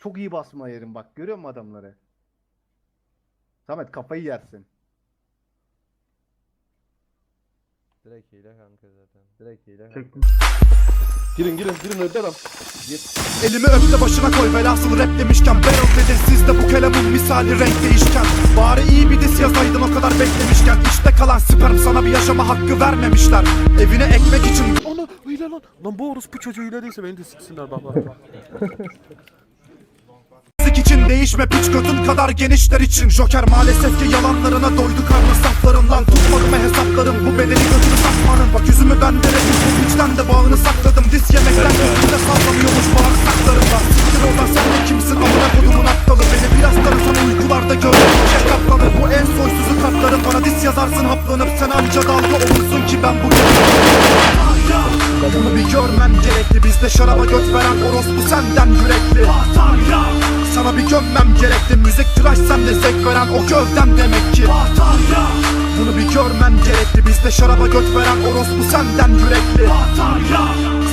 Çok iyi basma yerim bak. Görüyor musun adamları? Samet kafayı yersin. Direkt hile kanka zaten. Direkt hile kanka. Çektim. Girin girin girin öde adam. Elimi öp de başına koy velhasıl rap demişken Barrel dedi sizde bu kelamın misali renk değişken Bari iyi bir diss yazaydın o kadar beklemişken İşte kalan sperm sana bir yaşama hakkı vermemişler Evine ekmek için Ana hile lan. Lan bu orospu çocuğu hile değilse beni de siksinler baba. Değişme piç götün kadar genişler için. Joker maalesef ki yalanlarına doydu karnı saflarından. Tutmadım hesaplarım Bir gömmem gerekli Müzik tıraş sende zevk veren o gövdem demek ki. Bunu bir görmem gerekli Bizde şaraba göt veren orospu senden yürekli.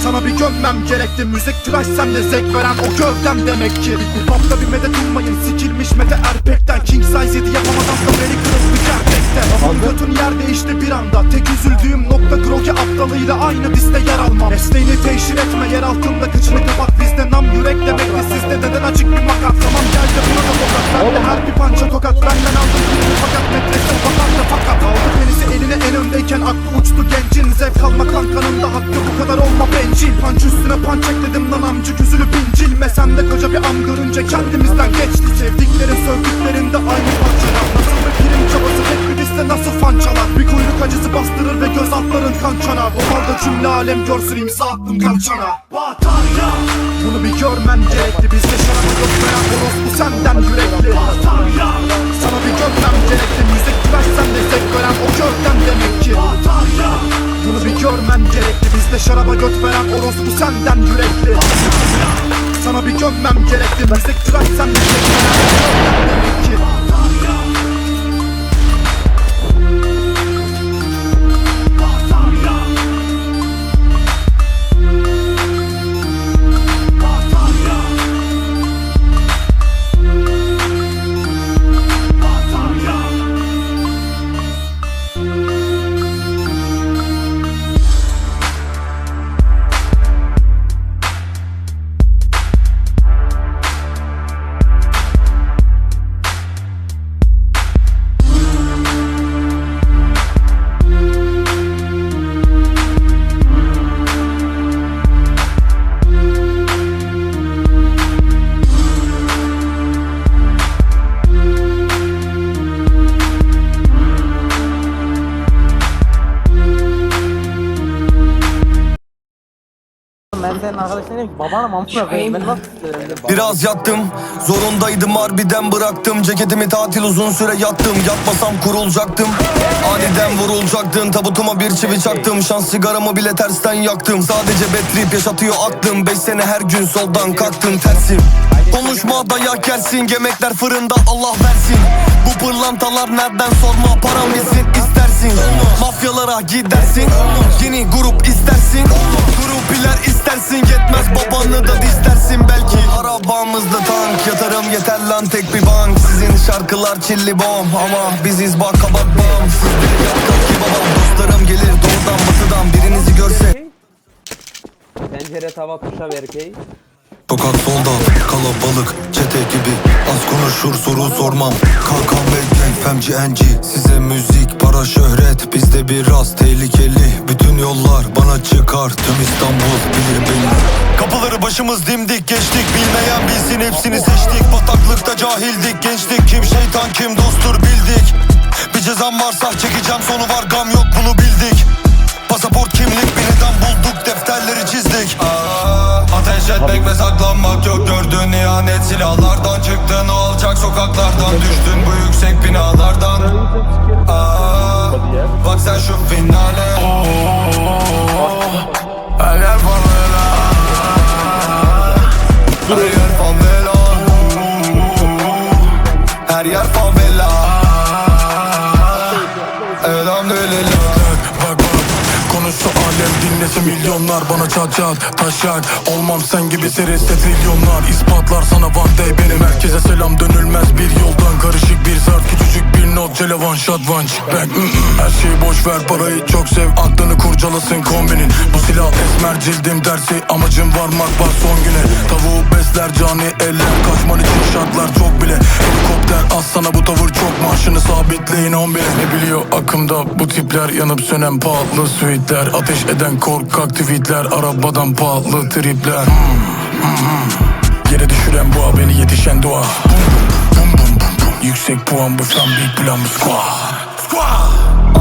Sana bir gömmem gerekli Müzik tıraş sende zevk veren o gövdem demek ki. Bir papta bir medet ummayın Sikilmiş mete erpekten. King size 7 yapamadan da beni gerçekte Götün yer değişti bir anda. Tek üzüldüğüm nokta Grogi aptalıyla aynı diste yer almam. Mesleğini teşhir etme yer altında kıçını kapat. Bizde nam yürek demekti sizde deden açık bir makat Tamam geldi buna da tokat. Bende her bir pança tokat. Benden aldım fakat metresi bakar da fakat. Aldı penisi eline en öndeyken aklı uçtu gencin. Zevk alma kankanın da hakkı bu kadar olma bencil. Panç üstüne panç ekledim lan amcı yüzünü pincilme Sen de koca bir am görünce kendimizden geçti. Sevdiklerin sövdüklerin de aynı parçalar. Nasıl bir prim alem görsün imza attım kalçana. Bunu bir görmen gerekli Bizde şarabı yok veren orospu senden yürekli. Sana bir görmem gerekli Müzik tıraş sende zevk veren o gövden demek ki. Bunu bir görmen gerekli Bizde şaraba göt veren orospu senden yürekli. Sana bir gömmem gerekli Müzik tıraş sende zevk veren demek Ben senin arkadaşın değilim ki. Babanım amına koyayım ben nasıl Biraz yattım Zorundaydım. Harbiden bıraktım. Ceketimi tatil uzun süre yattım. Yatmasam kurulacaktım. Aniden vurulacaktın Tabutuma bir çivi çaktım. Şans sigaramı bile tersten yaktım. Sadece betrip yaşatıyor aklım. Beş sene her gün soldan kalktım. Tersim. Konuşma dayak gelsin Gemekler fırında Allah versin. Bu pırlantalar nereden sorma? Param bitsin istersin. Mafyalara gidersin. Yeni grup istersin. Grupiler istersin Yetmez babanı da distersin belki. Arabamızda tank Yatarım yeter lan tek bir bank. Sizin şarkılar çilli bom Ama biziz bak bam Sizleri yakar ki babam Dostlarım gelir doğudan batıdan. Birinizi görse Tencere tava kuşa verkey. Sokak solda kalabalık çete gibi Az konuşur soru sormam. Kalkan ve gang femci enci Size müzik para şöhret. Bizde biraz tehlikeli. Bütün yollar bana çıkar. Tüm İstanbul bilir beni Kapıları başımız dimdik geçtik. Bilmeyen bilsin hepsini seçtik. Bataklıkta cahildik gençlik. Kim şeytan kim dosttur bildik. Bir cezam varsa çekeceğim sonu var. Gam yok bunu bildik. Pasaport kimlik bir neden bulduk. Defterleri çizdik. Aa, Ateş etmek ve saklanmak yok. Gördüğün ihanet Silahlardan çıktın. O alçak sokaklardan Düştün bu yüksek binalardan. Aa, Bak sen şu finale. Her yer favela Her yer favela Her yer favela Elhamdülillah Dinlese milyonlar bana çat çat taşak Olmam sen gibi seriste trilyonlar. İspatlar sana one day benim. Herkese selam dönülmez bir yoldan küçücük Cele one shot one chick back. Her şeyi boş ver parayı çok sev. Aklını kurcalasın kombinin. Bu silah esmer cildim dersi. Amacım varmak var son güne. Tavuğu besler cani eller. Kaçman için şartlar çok bile. Helikopter az sana bu tavır çok. Maaşını sabitleyin on bile. Ne biliyor akımda bu tipler? Yanıp sönen pahalı suitler Ateş eden korkak tweetler. Arabadan pahalı tripler. Hmm, hmm, hmm. Yere düşüren boğa beni yetişen bum bum bum bum bum Yüksek puan bu tam bir plan bu squad.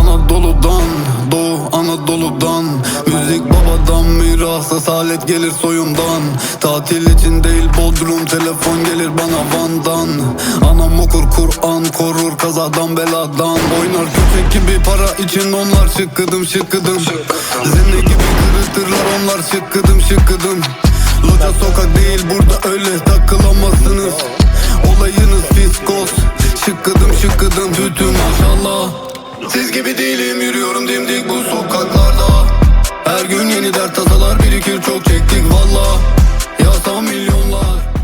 Anadolu'dan Doğu Anadolu'dan. Müzik babadan miras Asalet gelir soyumdan. Tatil için değil Bodrum Telefon gelir bana Van'dan. Anam okur Kur'an korur Kazadan beladan. Oynar köpek gibi para için onlar şıkkıdım şıkkıdım. Zenne gibi kırıtırlar onlar şıkkıdım şıkkıdım. Loca sokak değil burada öyle takılamazsınız Yunus fiskos Şıkkıdım şıkkıdım bütün maşallah. Siz gibi değilim yürüyorum dimdik bu sokaklarda. Her gün yeni dert tasalar birikir çok çektik valla. Yasam milyonlar.